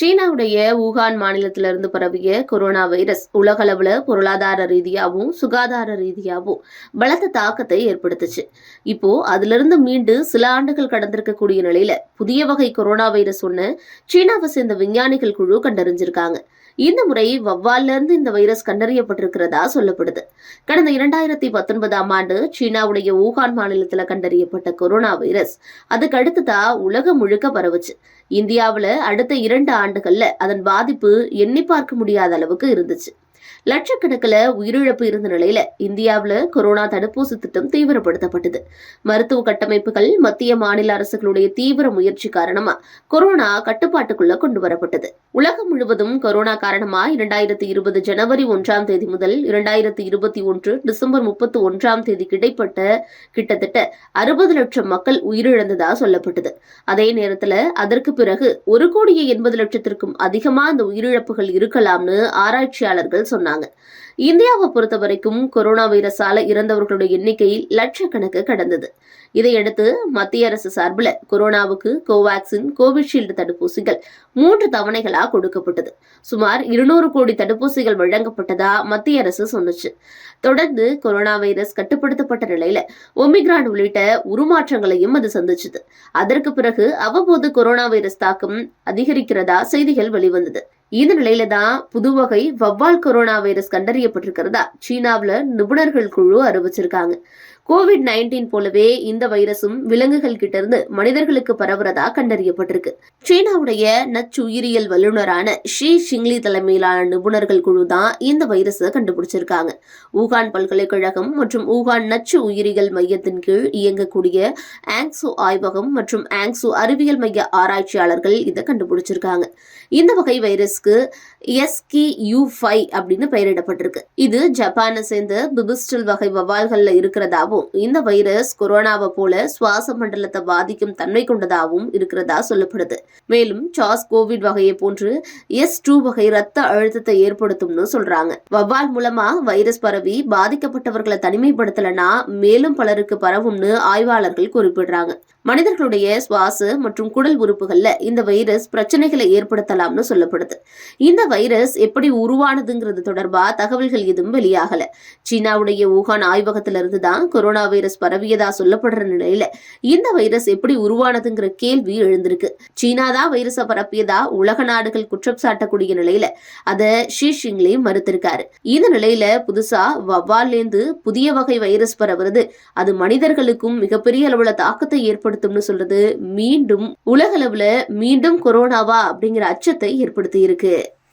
சீனாவுடைய ஊகான் மாநிலத்திலிருந்து பரவிய கொரோனா வைரஸ் உலகளவில் பொருளாதார ரீதியாகவும் சுகாதார ரீதியாகவும் பலத்த தாக்கத்தை ஏற்படுத்துச்சு. இப்போ அதிலிருந்து மீண்டு சில ஆண்டுகள் கடந்திருக்கக்கூடிய நிலையில புதிய வகை கொரோனா வைரஸ் ஒன்று சீனாவை சேர்ந்த விஞ்ஞானிகள் குழு கண்டறிஞ்சிருக்காங்க. இந்த முறை வவ்வால்ல இருந்து இந்த வைரஸ் கண்டறியப்பட்டிருக்கிறதா சொல்லப்படுது. கடந்த இரண்டாயிரத்தி பத்தொன்பதாம் ஆண்டு சீனாவுடைய ஊகான் மாநிலத்தில் கண்டறியப்பட்ட கொரோனா வைரஸ். அதுக்கு அடுத்ததா உலகம் முழுக்க பரவுச்சு. இந்தியாவில் அடுத்த இரண்டு ஆண்டுகள்ல அதன் பாதிப்பு எண்ணி பார்க்க முடியாத அளவுக்கு இருந்துச்சு. லட்சக்கணக்கில் உயிரிழப்பு இருந்த நிலையில இந்தியாவில் கொரோனா தடுப்பூசி திட்டம் தீவிரப்படுத்தப்பட்டது. மருத்துவ கட்டமைப்புகள் மத்திய மாநில அரசுகளுடைய தீவிர முயற்சி காரணமா கொரோனா கட்டுப்பாட்டுக்குள்ள கொண்டு வரப்பட்டது. உலகம் முழுவதும் கொரோனா காரணமா இரண்டாயிரத்தி இருபது ஜனவரி ஒன்றாம் தேதி முதல் இரண்டாயிரத்தி இருபத்தி ஒன்று டிசம்பர் முப்பத்தி ஒன்றாம் தேதி கிடைப்பட்ட கிட்டத்தட்ட அறுபது லட்சம் மக்கள் உயிரிழந்ததா சொல்லப்பட்டது. அதே நேரத்தில் அதற்கு பிறகு ஒரு கோடியே எண்பது லட்சத்திற்கும் அதிகமா அந்த உயிரிழப்புகள் இருக்கலாம்னு ஆராய்ச்சியாளர்கள் சொன்னாங்க. இந்தியாவை பொறுத்த வரைக்கும் கொரோனா வைரஸால இறந்தவர்களுடைய எண்ணிக்கை லட்சக்கணக்கு கடந்தது. இதையடுத்து மத்திய அரசு சார்பில் கொரோனாவுக்கு கோவாக்சின் கோவிஷீல்டு தடுப்பூசிகள் மூன்று தவணைகளா கொடுக்கப்பட்டது. சுமார் இருநூறு கோடி தடுப்பூசிகள் வழங்கப்பட்டதா மத்திய அரசு சொன்னுச்சு. தொடர்ந்து கொரோனா வைரஸ் கட்டுப்படுத்தப்பட்ட நிலையில ஒமிக்ரான் உள்ளிட்ட உருமாற்றங்களையும் அது சந்திச்சது. அதற்கு பிறகு அவ்வப்போது கொரோனா வைரஸ் தாக்கம் அதிகரிக்கிறதா செய்திகள் வெளிவந்தது. இந்த நிலையில தான் புதுவகை வவ்வால் கொரோனா வைரஸ் கண்டறியப்பட்டிருக்கிறதா? சீனாவுல நிபுணர்கள் குழு அறிவிச்சிருக்காங்க. கோவிட் நைன்டீன் போலவே இந்த வைரஸும் விலங்குகள் கிட்ட இருந்து மனிதர்களுக்கு பரவுறதா கண்டறியப்பட்டிருக்கு. சீனாவுடைய நச்சு உயிரியல் வல்லுநரான ஷி ஷிங்லி தலைமையிலான நிபுணர்கள் குழு தான் இந்த வைரஸை கண்டுபிடிச்சிருக்காங்க. ஊகான் பல்கலைக்கழகம் மற்றும் ஊகான் நச்சு உயிரியல் மையத்தின் கீழ் இயங்கக்கூடிய ஆங்ஸு ஆய்வகம் மற்றும் ஆங்ஸு அறிவியல் மைய ஆராய்ச்சியாளர்கள் இதை கண்டுபிடிச்சிருக்காங்க. இந்த வகை வைரஸ் வைரஸ்க்கு எஸ்கி யூ ஃபைவ் அப்படின்னு பெயரிடப்பட்டிருக்கு. இது ஜப்பானை சேர்ந்த பிபிஸ்டல் வகை வவால்களில் இருக்கிறதாவும் இந்த வைரஸ் கொரோனாவை போல சுவாச மண்டலத்தை பாதிக்கும் தன்மை கொண்டதாகவும் இருக்கிறதா சொல்லப்படுது. மேலும் சாஸ் கோவிட் வகையை போன்று எஸ் டூ வகை ரத்த அழுத்தத்தை ஏற்படுத்தும்னு சொல்றாங்க. வவால் மூலமா வைரஸ் பரவி பாதிக்கப்பட்டவர்களை தனிமைப்படுத்தலனா மேலும் பலருக்கு பரவும்னு ஆய்வாளர்கள் குறிப்பிடுறாங்க. மனிதர்களுடைய சுவாச மற்றும் குடல் உறுப்புகள்ல இந்த வைரஸ் பிரச்சனைகளை ஏற்படுத்தலாம்னு சொல்லப்படுது. இந்த வைரஸ் எப்படி உருவானதுங்கிறது தொடர்பா தகவல்கள் எதுவும் வெளியாகல. சீனாவுடைய ஊகான் ஆய்வகத்திலிருந்து தான் கொரோனா வைரஸ் பரவியதா சொல்லப்படுற நிலையில இந்த வைரஸ் எப்படி உருவானதுங்கிற கேள்வி எழுந்திருக்கு. சீனா தான் வைரஸை பரப்பியதா உலக நாடுகள் குற்றம் சாட்டக்கூடிய நிலையில அதை ஷீஷிங்லே மறுத்திருக்காரு. இந்த நிலையில புதுசா வவ்வால்லேந்து புதிய வகை வைரஸ் பரவுறது அது மனிதர்களுக்கும் மிகப்பெரிய அளவுல தாக்கத்தை ஏற்படுத்தும்னு சொல்றது மீண்டும் உலகளவுல மீண்டும் கொரோனாவா அப்படிங்கிற அச்சத்தை ஏற்படுத்தி இருக்கு இருக்குது